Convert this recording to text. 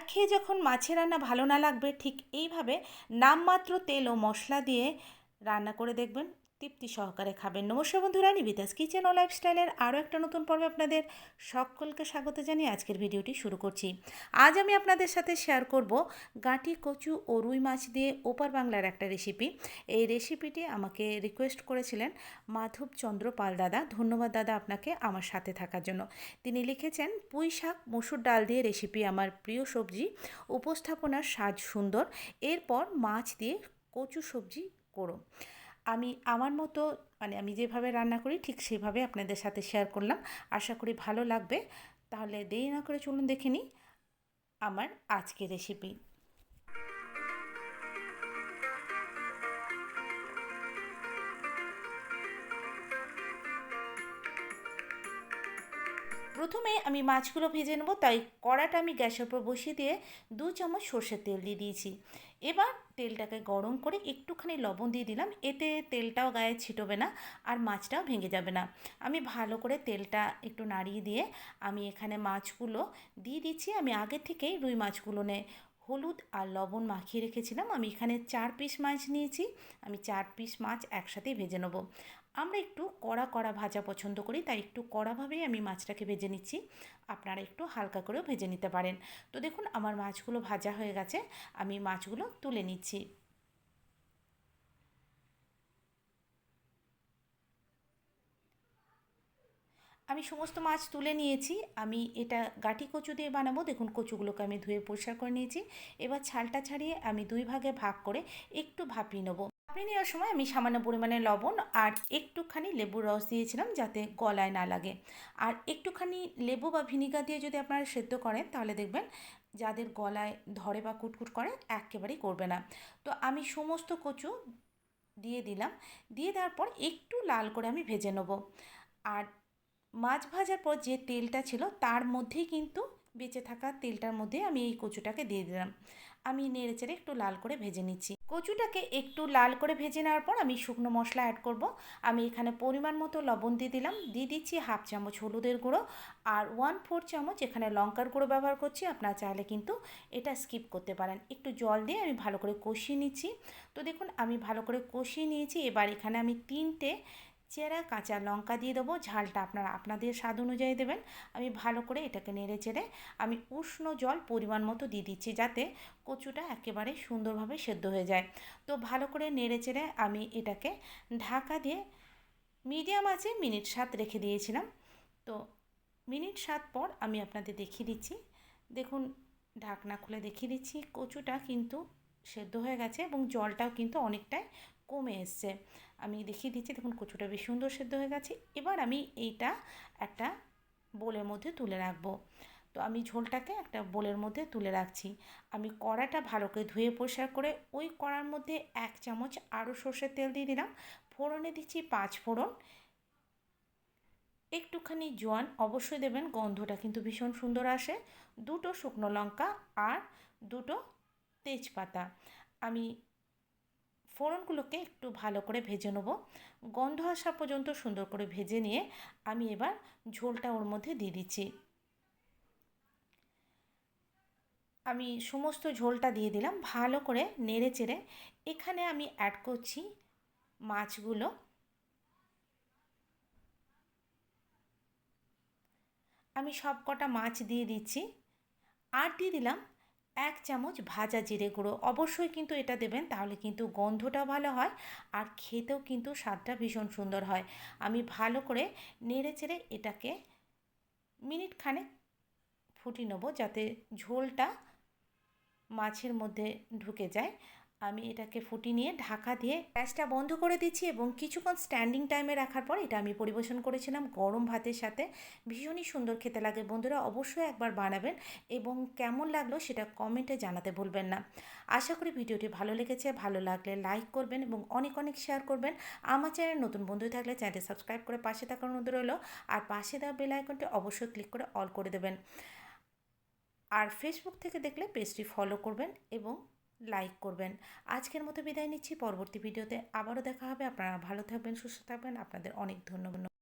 একঘেয়ে যখন মাছের রান্না ভালো না লাগবে, ঠিক এইভাবে নামমাত্র তেল ও মশলা দিয়ে রান্না করে দেখবেন। তৃপ্তি সহকারে খাবেন। নমস্কার বন্ধুরা নিবিতাস কিচেন ও লাইফস্টাইলের আরও একটা নতুন পর্বে আপনাদের সকলকে স্বাগত জানিয়ে আজকের ভিডিওটি শুরু করছি। আজ আমি আপনাদের সাথে শেয়ার করব গাঁটি, কচু ও রুই মাছ দিয়ে ওপার বাংলার একটা রেসিপি এই রেসিপিটি আমাকে রিকোয়েস্ট করেছিলেন মাধবচন্দ্র পাল দাদা। ধন্যবাদ দাদা আপনাকে আমার সাথে থাকার জন্য। তিনি লিখেছেন, পুঁই শাক, মসুর ডাল দিয়ে রেসিপি আমার প্রিয় সবজি। উপস্থাপনার সাজ সুন্দর। এরপর মাছ দিয়ে কচু সবজি করো আমি আমার মতো মানে আমি যেভাবে রান্না করি ঠিক সেভাবে আপনাদের সাথে শেয়ার করলাম। আশা করি ভালো লাগবে। তাহলে দেরি না করে চলুন দেখে নিই আমার আজকের রেসিপি প্রথমে আমি মাছগুলো ভেজে নেব, তাই কড়াটা আমি গ্যাসের উপর বসিয়ে দিয়ে দু চামচ সর্ষের তেল দিয়ে দিয়েছি। এবার তেলটাকে গরম করে একটুখানি লবণ দিয়ে দিলাম। এতে তেলটাও গায়ে ছিটবে না আর মাছটাও ভেঙে যাবে না। আমি ভালো করে তেলটা একটু নাড়িয়ে দিয়ে আমি এখানে মাছগুলো দিয়ে দিচ্ছি। আমি আগে থেকেই রুই মাছগুলো নে হলুদ আর লবণ মাখিয়ে রেখেছিলাম। আমি এখানে চার পিস মাছ নিয়েছি। আমি চার পিস মাছ একসাথেই ভেজে নেব। আমরা একটু কড়া কড়া ভাজা পছন্দ করি, তাই একটু কড়াভাবেই আমি মাছটাকে ভেজে নিচ্ছি। আপনারা একটু হালকা করেও ভেজে নিতে পারেন। তো দেখুন, আমার মাছগুলো ভাজা হয়ে গেছে, আমি মাছগুলো তুলে নিচ্ছি। আমি সমস্ত মাছ তুলে নিয়েছি, আমি এটা গাটি কচু দিয়ে বানাবো, দেখুন কচুগুলোকে আমি ধুয়ে পরিষ্কার করে নিয়েছি। এবার ছালটা ছাড়িয়ে আমি দুই ভাগে ভাগ করে একটু ভাপিয়ে নেব। ভাপিয়ে নেওয়ার সময় আমি সামান্য পরিমাণে লবণ আর একটুখানি লেবুর রস দিয়েছিলাম যাতে গলায় না লাগে। আর একটুখানি লেবু বা ভিনিগার দিয়ে যদি আপনারা সেদ্ধ করেন, তাহলে দেখবেন যাদের গলায় ধরে বা কুটকুট করে, একেবারেই করবে না। তো আমি সমস্ত কচু দিয়ে দিলাম। দিয়ে দেওয়ার পর একটু লাল করে আমি ভেজে নেব। আর মাছ ভাজার পর যে তেলটা ছিল, তার মধ্যেই কিন্তু বেঁচে থাকা তেলটার মধ্যে আমি এই কচুটাকে দিয়ে দিলাম। আমি নেড়ে চেড়ে একটু লাল করে ভেজে নিচ্ছি। কচুটাকে একটু লাল করে ভেজে নেওয়ার পর আমি শুকনো মশলা অ্যাড করব। আমি এখানে পরিমাণ মতো লবণ দিয়ে দিলাম। দিয়ে দিচ্ছি হাফ চামচ হলুদের গুঁড়ো আর ওয়ান ফোর চামচ এখানে লঙ্কার গুঁড়ো ব্যবহার করছি। আপনারা চাইলে কিন্তু এটা স্কিপ করতে পারেন। একটু জল দিয়ে আমি ভালো করে কষিয়ে নিচ্ছি। তো দেখুন, আমি ভালো করে কষিয়ে নিয়েছি। এবার এখানে আমি তিনটে চেরা কাঁচা লঙ্কা দিয়ে দেবো, ঝালটা আপনারা আপনাদের স্বাদ অনুযায়ী দেবেন। আমি ভালো করে এটাকে নেড়ে চেড়ে আমি উষ্ণ জল পরিমাণ মতো দিয়ে দিচ্ছি যাতে কচুটা একেবারে সুন্দরভাবে সেদ্ধ হয়ে যায়। তো ভালো করে নেড়ে চেড়ে আমি এটাকে ঢাকা দিয়ে মিডিয়াম আছে মিনিট সাত রেখে দিয়েছিলাম। তো মিনিট সাত পর আমি আপনাদের দেখিয়ে দিচ্ছি। দেখুন, ঢাকনা খুলে দেখিয়ে দিচ্ছি, কচুটা কিন্তু সেদ্ধ হয়ে গেছে এবং জলটাও কিন্তু অনেকটাই কমে এসছে। আমি দেখিয়ে দিচ্ছি, দেখুন কচুটা বেশ সুন্দর সেদ্ধ হয়ে গেছে। এবার আমি এইটা একটা বোলের মধ্যে তুলে রাখব। তো আমি ঝোলটাকে একটা বোলের মধ্যে তুলে রাখছি। আমি কড়াটা ভালো করে ধুয়ে পরিষ্কার করে ওই কড়ার মধ্যে এক চামচ আরও সর্ষের তেল দিয়ে দিলাম। ফোড়নে দিচ্ছি পাঁচ ফোড়ন। একটুখানি জোয়ান অবশ্যই দেবেন, গন্ধটা কিন্তু ভীষণ সুন্দর আসে। দুটো শুকনো লঙ্কা আর দুটো তেজপাতা। আমি ফোড়নগুলোকে একটু ভালো করে ভেজে নেব। গন্ধ আসা পর্যন্ত সুন্দর করে ভেজে নিয়ে আমি এবার ঝোলটা ওর মধ্যে দিয়ে দিচ্ছি। আমি সমস্ত ঝোলটা দিয়ে দিলাম, ভালো করে নেড়ে চেড়ে। এখানে আমি অ্যাড করছি মাছগুলো। আমি সব কটা মাছ দিয়ে দিচ্ছি। আর দিয়ে দিলাম এক চামচ ভাজা জিরে গুঁড়ো। অবশ্যই কিন্তু এটা দেবেন, তাহলে কিন্তু গন্ধটা ভালো হয় আর খেতেও কিন্তু স্বাদটা ভীষণ সুন্দর হয়। আমি ভালো করে নেড়ে চেড়ে এটাকে মিনিট খানেক ফুটিয়ে নেব যাতে ঝোলটা মাছের মধ্যে ঢুকে যায়। আমি এটাকে ফুটি নিয়ে ঢাকা দিয়ে গ্যাসটা বন্ধ করে দিচ্ছি এবং কিছুক্ষণ স্ট্যান্ডিং টাইমে রাখার পর এটা আমি পরিবেশন করেছিলাম গরম ভাতের সাথে। ভীষণই সুন্দর খেতে লাগে। বন্ধুরা অবশ্যই একবার বানাবেন এবং কেমন লাগল সেটা কমেন্টে জানাতে ভুলবেন না। আশা করি ভিডিওটি ভালো লেগেছে। ভালো লাগলে লাইক করবেন এবং অনেক অনেক শেয়ার করবেন। আমার চ্যানেল নতুন বন্ধু থাকলে চ্যানেলটি সাবস্ক্রাইব করে পাশে থাকার অনুরোধ রইল। আর পাশে দেওয়া বেল আইকনটি অবশ্যই ক্লিক করে অল করে দেবেন। আর ফেসবুক থেকে দেখলে পেজটি ফলো করবেন এবং লাইক করবেন। আজকের মতো বিদায় নিচ্ছি। পরবর্তী ভিডিওতে আবারও দেখা হবে। আপনারা ভালো থাকবেন, সুস্থ থাকবেন। আপনাদের অনেক ধন্যবাদ।